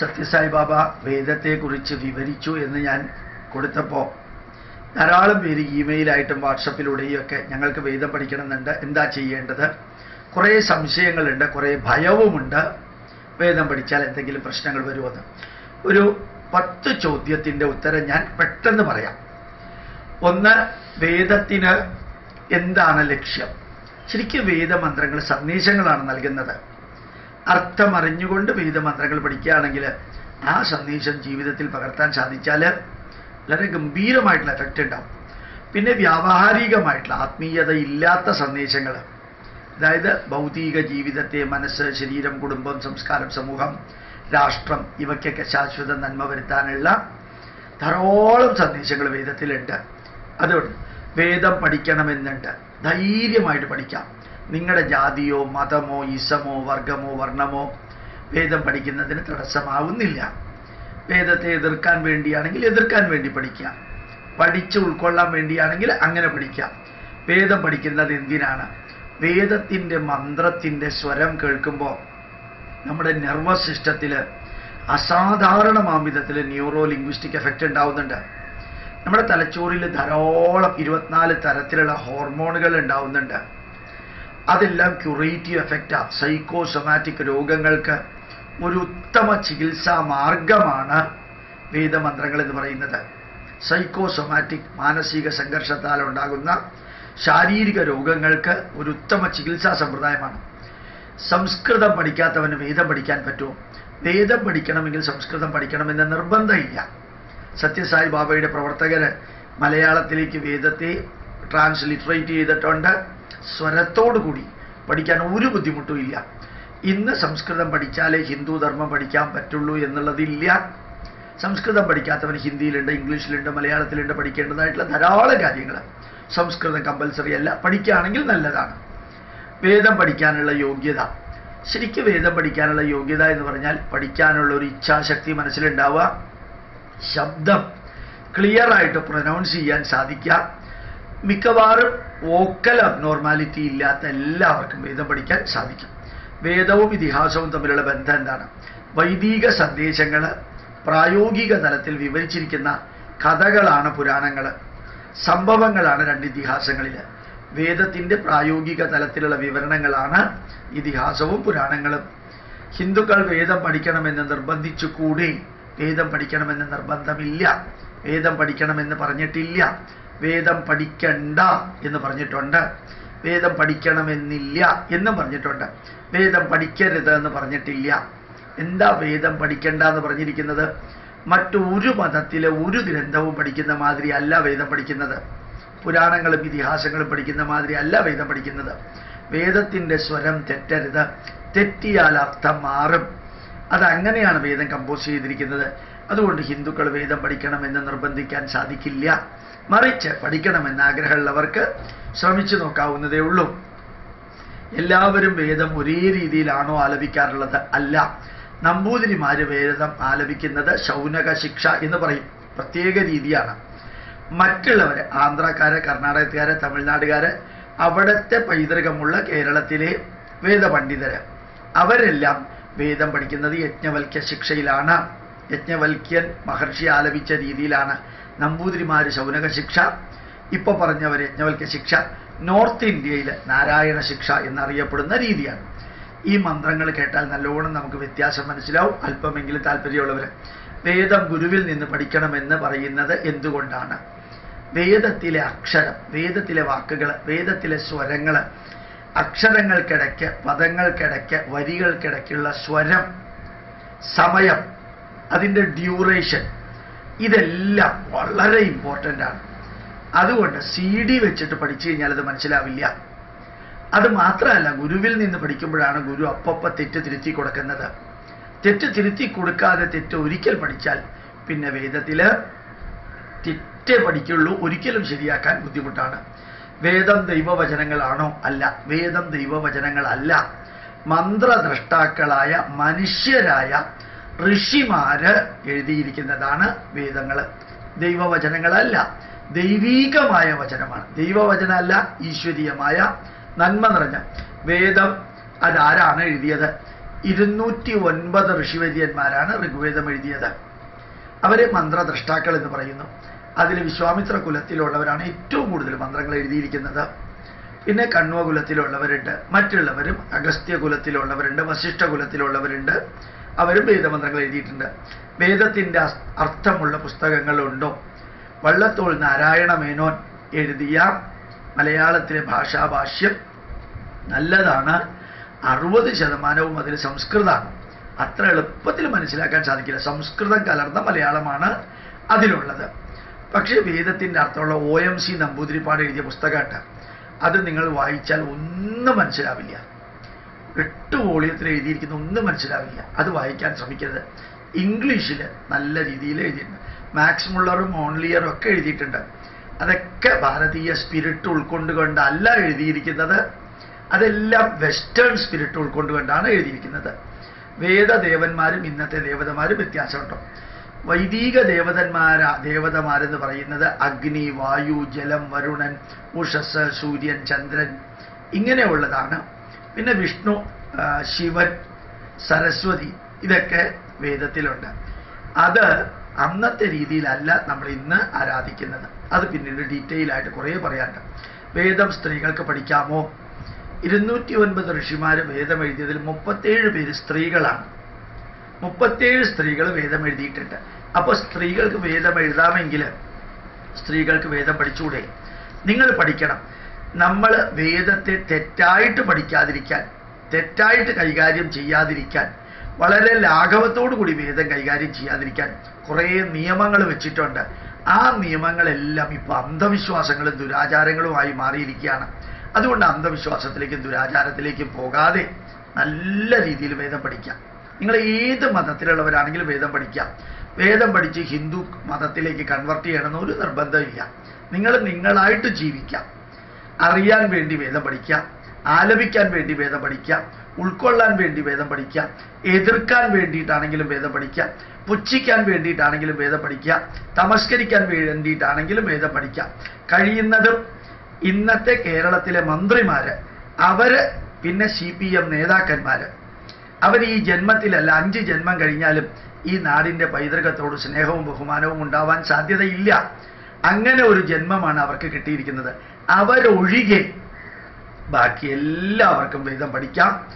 സത്യസായി ബാബ വേദത്തെക്കുറിച്ച് വിവരിച്ചു എന്ന് ഞാൻ കൊടുത്തപ്പോൾ ധാരാളം പേര് ഇമെയിലായിട്ടും വാട്സപ്പിലൂടെയും ഒക്കെ ഞങ്ങൾക്ക് വേദം പഠിക്കണമെന്നുണ്ട്. എന്താ ചെയ്യേണ്ടത്? കുറേ സംശയങ്ങളുണ്ട് കുറേ ഭയവുമുണ്ട്. വേദം പഠിച്ചാൽ എന്തെങ്കിലും പ്രശ്നങ്ങൾ വരുമെന്ന്. ഒരു പത്ത് ചോദ്യത്തിന്റെ ഉത്തരം ഞാൻ പെട്ടെന്ന് പറയാം. ഒന്ന് വേദത്തിന് എന്താണ് ലക്ഷ്യം? ശരിക്കും വേദമന്ത്രങ്ങൾ സന്ദേശങ്ങളാണ് നൽകുന്നത്. അർത്ഥം അറിഞ്ഞുകൊണ്ട് മന്ത്രങ്ങൾ പഠിക്കുകയാണെങ്കിൽ ആ സന്ദേശം ജീവിതത്തിൽ പകർത്താൻ സാധിച്ചാൽ വളരെ ഗംഭീരമായിട്ടുള്ള എഫക്റ്റ് ഉണ്ടാവും. പിന്നെ വ്യാവഹാരികമായിട്ടുള്ള ആത്മീയത ഇല്ലാത്ത സന്ദേശങ്ങൾ അതായത് ഭൗതിക ജീവിതത്തെ മനസ്സ് ശരീരം കുടുംബം സംസ്കാരം സമൂഹം രാഷ്ട്രം ഇവയ്ക്കൊക്കെ ശാശ്വത നന്മ വരുത്താനുള്ള ധാരാളം സന്ദേശങ്ങൾ വേദത്തിലുണ്ട്. അതുകൊണ്ട് വേദം പഠിക്കണമെന്നുണ്ട്. ധൈര്യമായിട്ട് പഠിക്കാം. നിങ്ങളുടെ ജാതിയോ മതമോ ഇസമോ വർഗമോ വർണമോ വേദം പഠിക്കുന്നതിന് തടസ്സമാവുന്നില്ല. വേദത്തെ എതിർക്കാൻ വേണ്ടിയാണെങ്കിൽ എതിർക്കാൻ വേണ്ടി പഠിക്കാം പഠിച്ച് ഉൾക്കൊള്ളാൻ വേണ്ടിയാണെങ്കിൽ അങ്ങനെ പഠിക്കാം വേദം പഠിക്കുന്നത് എന്തിനാണ്? വേദത്തിന്റെ മന്ത്രത്തിന്റെ സ്വരം കേൾക്കുമ്പോൾ നമ്മുടെ നെർവസ് സിസ്റ്റത്തിൽ അസാധാരണമാം വിധത്തിൽ ന്യൂറോ ലിംഗ്വിസ്റ്റിക് എഫക്റ്റ് ഉണ്ടാവുന്നുണ്ട്. നമ്മുടെ തലച്ചോറിൽ ധാരാളം ഇരുപത്തിനാല് തരത്തിലുള്ള ഹോർമോണുകൾ ഉണ്ടാവുന്നുണ്ട്. അതെല്ലാം ക്യൂറേറ്റീവ് എഫക്റ്റാ സൈക്കോസൊമാറ്റിക് രോഗങ്ങൾക്ക് ഒരു ഉത്തമ ചികിത്സാ മാർഗമാണ് വേദമന്ത്രങ്ങൾ എന്ന് പറയുന്നത്. സൈക്കോസൊമാറ്റിക് മാനസിക സംഘർഷത്താൽ ഉണ്ടാകുന്ന ശാരീരിക രോഗങ്ങൾക്ക് ഒരു ഉത്തമ ചികിത്സാ സമ്പ്രദായമാണ്. സംസ്കൃതം പഠിക്കാത്തവന് വേദം പഠിക്കാൻ പറ്റുമോ? വേദം പഠിക്കണമെങ്കിൽ സംസ്കൃതം പഠിക്കണമെന്ന് നിർബന്ധമില്ല. സത്യസായി ബാബയുടെ പ്രവർത്തകർ മലയാളത്തിലേക്ക് വേദത്തെ ട്രാൻസ്ലിറ്ററേറ്റ് ചെയ്തിട്ടുണ്ട്. സ്വരത്തോടു കൂടി പഠിക്കാൻ ഒരു ബുദ്ധിമുട്ടും ഇല്ല. ഇന്ന് സംസ്കൃതം പഠിച്ചാലേ ഹിന്ദു ധർമ്മം പഠിക്കാൻ പറ്റുള്ളൂ എന്നുള്ളതില്ല. സംസ്കൃതം പഠിക്കാത്തവന് ഹിന്ദിയിലുണ്ട് ഇംഗ്ലീഷിലുണ്ട് മലയാളത്തിലുണ്ട് പഠിക്കേണ്ടതായിട്ടുള്ള ധാരാളം കാര്യങ്ങൾ. സംസ്കൃതം കമ്പൽസറി അല്ല പഠിക്കുകയാണെങ്കിൽ നല്ലതാണ്. വേദം പഠിക്കാനുള്ള യോഗ്യത. ശരിക്കും വേദം പഠിക്കാനുള്ള യോഗ്യത എന്ന് പറഞ്ഞാൽ പഠിക്കാനുള്ള ഒരു ഇച്ഛാശക്തി മനസ്സിലുണ്ടാവുക. ശബ്ദം ക്ലിയർ ആയിട്ട് പ്രൊനൗൺസ് ചെയ്യാൻ സാധിക്കുക. മിക്കവാറും വോക്കൽ അബ്നോർമാലിറ്റി ഇല്ലാത്ത എല്ലാവർക്കും വേദം പഠിക്കാൻ സാധിക്കും. വേദവും ഇതിഹാസവും തമ്മിലുള്ള ബന്ധം എന്താണ്? വൈദിക സന്ദേശങ്ങൾ പ്രായോഗിക തലത്തിൽ വിവരിച്ചിരിക്കുന്ന കഥകളാണ് പുരാണങ്ങൾ സംഭവങ്ങളാണ് രണ്ട് ഇതിഹാസങ്ങളിൽ വേദത്തിന്റെ പ്രായോഗിക തലത്തിലുള്ള വിവരണങ്ങളാണ് ഇതിഹാസവും പുരാണങ്ങളും. ഹിന്ദുക്കൾ വേദം പഠിക്കണമെന്ന് നിർബന്ധിച്ചു കൂടി വേദം പഠിക്കണമെന്ന് നിർബന്ധമില്ല വേദം പഠിക്കണമെന്ന് പറഞ്ഞിട്ടില്ല വേദം പഠിക്കണ്ട എന്ന് പറഞ്ഞിട്ടുണ്ട്. വേദം പഠിക്കണമെന്നില്ല എന്നും പറഞ്ഞിട്ടുണ്ട്. വേദം പഠിക്കരുത് എന്ന് പറഞ്ഞിട്ടില്ല. എന്താ വേദം പഠിക്കണ്ട എന്ന് പറഞ്ഞിരിക്കുന്നത്? മറ്റു ഒരു മതത്തിലെ ഒരു ഗ്രന്ഥവും പഠിക്കുന്ന മാതിരി അല്ല വേദം പഠിക്കുന്നത്. പുരാണങ്ങളും ഇതിഹാസങ്ങളും പഠിക്കുന്ന മാതിരി അല്ല വേദം പഠിക്കുന്നത്. വേദത്തിന്റെ സ്വരം തെറ്റരുത്. തെറ്റിയാൽ അർത്ഥം മാറും. അതങ്ങനെയാണ് വേദം കമ്പോസ് ചെയ്തിരിക്കുന്നത്. അതുകൊണ്ട് ഹിന്ദുക്കൾ വേദം പഠിക്കണമെന്ന് നിർബന്ധിക്കാൻ സാധിക്കില്ല. മറിച്ച് പഠിക്കണമെന്ന് ആഗ്രഹമുള്ളവർക്ക് ശ്രമിച്ചു നോക്കാവുന്നതേ ഉള്ളൂ. എല്ലാവരും വേദം ഒരേ രീതിയിലാണോ ആലപിക്കാറുള്ളത്? അല്ല. നമ്പൂതിരിമാര് വേദം ആലപിക്കുന്നത് ശൗനക ശിക്ഷ എന്ന് പറയും. പ്രത്യേക രീതിയാണ്. മറ്റുള്ളവര് ആന്ധ്രക്കാര് കർണാടകക്കാര് തമിഴ്നാടുകാര് അവിടുത്തെ പൈതൃകമുള്ള കേരളത്തിലെ വേദപണ്ഡിതര് അവരെല്ലാം വേദം പഠിക്കുന്നത് യജ്ഞവൽക്യ ശിക്ഷയിലാണ്. യജ്ഞവൽക്യൻ മഹർഷി ആലപിച്ച രീതിയിലാണ്. നമ്പൂതിരിമാര് ശൗനക ശിക്ഷ ഇപ്പൊ പറഞ്ഞവർ യജ്ഞവൽക്ക ശിക്ഷ നോർത്ത് ഇന്ത്യയിൽ നാരായണ ശിക്ഷ എന്നറിയപ്പെടുന്ന രീതിയാണ്. ഈ മന്ത്രങ്ങൾ കേട്ടാൽ നല്ലോണം നമുക്ക് വ്യത്യാസം മനസ്സിലാവും. അല്പമെങ്കിലും താല്പര്യമുള്ളവർ വേദം ഗുരുവിൽ നിന്ന് പഠിക്കണമെന്ന് പറയുന്നത് എന്തുകൊണ്ടാണ്? വേദത്തിലെ അക്ഷരം വേദത്തിലെ വാക്കുകൾ വേദത്തിലെ സ്വരങ്ങൾ അക്ഷരങ്ങൾക്കിടയ്ക്ക് പദങ്ങൾക്കിടയ്ക്ക് വരികൾക്കിടയ്ക്കുള്ള സ്വരം സമയം അതിന്റെ ഡ്യൂറേഷൻ ഇതെല്ലാം വളരെ ഇമ്പോർട്ടന്റ് ആണ്. അതുകൊണ്ട് സി ഡി വെച്ചിട്ട് പഠിച്ചു കഴിഞ്ഞാൽ അത് മനസ്സിലാവില്ല. അത് മാത്രമല്ല ഗുരുവിൽ നിന്ന് പഠിക്കുമ്പോഴാണ് ഗുരു അപ്പപ്പ തെറ്റ് തിരുത്തി കൊടുക്കുന്നത്. തെറ്റ് തിരുത്തി കൊടുക്കാതെ തെറ്റ് ഒരിക്കൽ പഠിച്ചാൽ പിന്നെ വേദത്തിൽ തെറ്റേ പഠിക്കുള്ളൂ. ഒരിക്കലും ശരിയാക്കാൻ ബുദ്ധിമുട്ടാണ്. വേദം ദൈവവചനങ്ങളാണോ? അല്ല. വേദം ദൈവവചനങ്ങളല്ല. മന്ത്രദ്രഷ്ടാക്കളായ മനുഷ്യരായ ഋഷിമാര് എഴുതിയിരിക്കുന്നതാണ് വേദങ്ങൾ ദൈവവചനങ്ങളല്ല ദൈവീകമായ വചനമാണ്. ദൈവവചനമല്ല ഈശ്വരീയമായ നന്മ നിറഞ്ഞ വേദം അതാരാണ് എഴുതിയത്? ഇരുന്നൂറ്റി ഒൻപത് ഋഷിവര്യന്മാരാണ് ഋഗ്വേദം എഴുതിയത്. അവരെ മന്ത്രദ്രഷ്ടാക്കൾ എന്ന് പറയുന്നു. അതിൽ വിശ്വാമിത്ര കുലത്തിലുള്ളവരാണ് ഏറ്റവും കൂടുതൽ മന്ത്രങ്ങൾ എഴുതിയിരിക്കുന്നത്. പിന്നെ കണ്വ കുലത്തിലുള്ളവരുണ്ട്. മറ്റുള്ളവരും അഗസ്ത്യ കുലത്തിലുള്ളവരുണ്ട് വശിഷ്ഠ കുലത്തിലുള്ളവരുണ്ട്. അവരും വേദമന്ത്രങ്ങൾ എഴുതിയിട്ടുണ്ട്. വേദത്തിന്റെ അർത്ഥമുള്ള പുസ്തകങ്ങളുണ്ടോ? വള്ളത്തോൾ നാരായണ മേനോൻ എഴുതിയ മലയാളത്തിലെ ഭാഷാഭാഷ്യം നല്ലതാണ്. അറുപത് ശതമാനവും അതിൽ സംസ്കൃതമാണ്. അത്ര എളുപ്പത്തിൽ മനസ്സിലാക്കാൻ സാധിക്കില്ല. സംസ്കൃതം കലർന്ന മലയാളമാണ് അതിലുള്ളത്. പക്ഷേ വേദത്തിന്റെ അർത്ഥമുള്ള ഒ എം സി നമ്പൂതിരിപ്പാട് എഴുതിയ പുസ്തകമുണ്ട് അത് നിങ്ങൾ വായിച്ചാൽ ഒന്നും മനസ്സിലാവില്ല. എട്ട് വോളിയത്തിൽ എഴുതിയിരിക്കുന്ന ഒന്നും മനസ്സിലാവില്ല. അത് വായിക്കാൻ ശ്രമിക്കരുത്. ഇംഗ്ലീഷിൽ നല്ല രീതിയിൽ എഴുതിയിട്ടുണ്ട്. മാക്സ് മുള്ളറും ഓൺലിയറും ഒക്കെ എഴുതിയിട്ടുണ്ട്. അതൊക്കെ ഭാരതീയ സ്പിരിറ്റ് ഉൾക്കൊണ്ടുകൊണ്ടല്ല എഴുതിയിരിക്കുന്നത്. അതെല്ലാം വെസ്റ്റേൺ സ്പിരിറ്റ് ഉൾക്കൊണ്ടുകൊണ്ടാണ് എഴുതിയിരിക്കുന്നത്. വേദദേവന്മാരും ഇന്നത്തെ ദേവതമാരും വ്യത്യാസമുണ്ടോ. വൈദിക ദേവതന്മാരാ ദേവതമാരെന്ന് പറയുന്നത് അഗ്നി വായു ജലം വരുണൻ ഉഷസ് സൂര്യൻ ചന്ദ്രൻ. ഇങ്ങനെയുള്ളതാണ്. പിന്നെ വിഷ്ണു ശിവൻ സരസ്വതി ഇതൊക്കെ വേദത്തിലുണ്ട്. അത് അന്നത്തെ രീതിയിലല്ല നമ്മൾ ഇന്ന് ആരാധിക്കുന്നത്. അത് പിന്നീട് ഡീറ്റെയിൽ ആയിട്ട് കുറേ പറയാനുണ്ട്. വേദം സ്ത്രീകൾക്ക് പഠിക്കാമോ? ഇരുന്നൂറ്റി ഒൻപത് ഋഷിമാർ വേദം എഴുതിയതിൽ മുപ്പത്തേഴ് പേര് സ്ത്രീകളാണ്. മുപ്പത്തേഴ് സ്ത്രീകൾ വേദം എഴുതിയിട്ടുണ്ട്. അപ്പോൾ സ്ത്രീകൾക്ക് വേദം എഴുതാമെങ്കിൽ സ്ത്രീകൾക്ക് വേദം പഠിച്ചുകൂടെ നിങ്ങൾ പഠിക്കണം. നമ്മൾ വേദത്തെ തെറ്റായിട്ട് പഠിക്കാതിരിക്കാൻ തെറ്റായിട്ട് കൈകാര്യം ചെയ്യാതിരിക്കാൻ വളരെ ലാഘവത്തോടു കൂടി വേദം കൈകാര്യം ചെയ്യാതിരിക്കാൻ കുറേ നിയമങ്ങൾ വെച്ചിട്ടുണ്ട്. ആ നിയമങ്ങളെല്ലാം ഇപ്പോൾ അന്ധവിശ്വാസങ്ങളും ദുരാചാരങ്ങളുമായി മാറിയിരിക്കുകയാണ്. അതുകൊണ്ട് അന്ധവിശ്വാസത്തിലേക്കും ദുരാചാരത്തിലേക്കും പോകാതെ നല്ല രീതിയിൽ വേദം പഠിക്കാം. നിങ്ങൾ ഏത് മതത്തിലുള്ളവരാണെങ്കിലും വേദം പഠിക്കാം വേദം പഠിച്ച് ഹിന്ദു മതത്തിലേക്ക് കൺവെർട്ട് ചെയ്യണമെന്ന് ഒരു നിർബന്ധമില്ല നിങ്ങൾ നിങ്ങളായിട്ട് ജീവിക്കാം അറിയാൻ വേണ്ടി വേദം പഠിക്കാം ആലപിക്കാൻ വേണ്ടി വേദം പഠിക്കാം ഉൾക്കൊള്ളാൻ വേണ്ടി വേദം പഠിക്കാം എതിർക്കാൻ വേണ്ടിയിട്ടാണെങ്കിലും വേദം പഠിക്കാം പുച്ഛിക്കാൻ വേണ്ടിയിട്ടാണെങ്കിലും വേദം പഠിക്കാം തമസ്കരിക്കാൻ വേണ്ടിയിട്ടാണെങ്കിലും വേദം പഠിക്കാം കഴിയുന്നതും ഇന്നത്തെ കേരളത്തിലെ മന്ത്രിമാര് അവർ പിന്നെ സി പി എം നേതാക്കന്മാര് അവർ ഈ ജന്മത്തിലല്ല അഞ്ച് ജന്മം കഴിഞ്ഞാലും ഈ നാടിന്റെ പൈതൃകത്തോട് സ്നേഹവും ബഹുമാനവും ഉണ്ടാവാൻ സാധ്യതയില്ല. അങ്ങനെ ഒരു ജന്മമാണ് അവർക്ക് കിട്ടിയിരിക്കുന്നത്. അവരൊഴികെ ബാക്കി എല്ലാവർക്കും വേദം പഠിക്കാം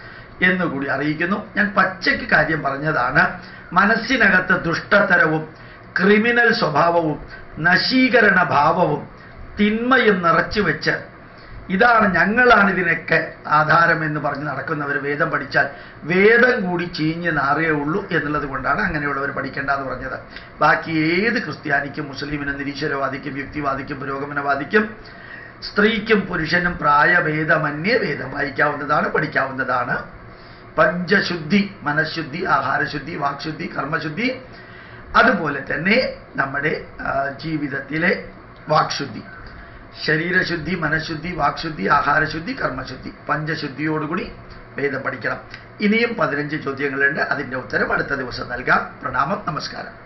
എന്നുകൂടി അറിയിക്കുന്നു. ഞാൻ പച്ചയ്ക്ക് കാര്യം പറഞ്ഞതാണ്. മനസ്സിനകത്ത് ദുഷ്ടതരവും ക്രിമിനൽ സ്വഭാവവും നശീകരണ ഭാവവും തിന്മയും നിറച്ചു വെച്ച് ഇതാണ് ഞങ്ങളാണ് ഇതിനൊക്കെ ആധാരം എന്ന് പറഞ്ഞ് നടക്കുന്നവർ വേദം പഠിച്ചാൽ വേദം കൂടി ചീഞ്ഞ് നാറേ ഉള്ളൂ എന്നുള്ളത് കൊണ്ടാണ് അങ്ങനെയുള്ളവർ പഠിക്കേണ്ട എന്ന് പറഞ്ഞത്. ബാക്കി ഏത് ക്രിസ്ത്യാനിക്കും മുസ്ലിമിനും നിരീശ്വരവാദിക്കും വ്യക്തിവാദിക്കും പുരോഗമനവാദിക്കും സ്ത്രീക്കും പുരുഷനും പ്രായഭേദമന്യേ വേദം വായിക്കാവുന്നതാണ് പഠിക്കാവുന്നതാണ്. പഞ്ചശുദ്ധി മനഃശുദ്ധി ആഹാരശുദ്ധി വാക്ശുദ്ധി കർമ്മശുദ്ധി അതുപോലെ തന്നെ നമ്മുടെ ജീവിതത്തിലെ വാക്ശുദ്ധി. ശരീരശുദ്ധി മനഃശുദ്ധി വാക്ശുദ്ധി ആഹാരശുദ്ധി കർമ്മശുദ്ധി പഞ്ചശുദ്ധിയോടുകൂടി വേദം പഠിക്കണം. ഇനിയും പതിനഞ്ച് ചോദ്യങ്ങളുണ്ട്. അതിന്റെ ഉത്തരം അടുത്ത ദിവസം നൽകാം. പ്രണാമം. നമസ്കാരം.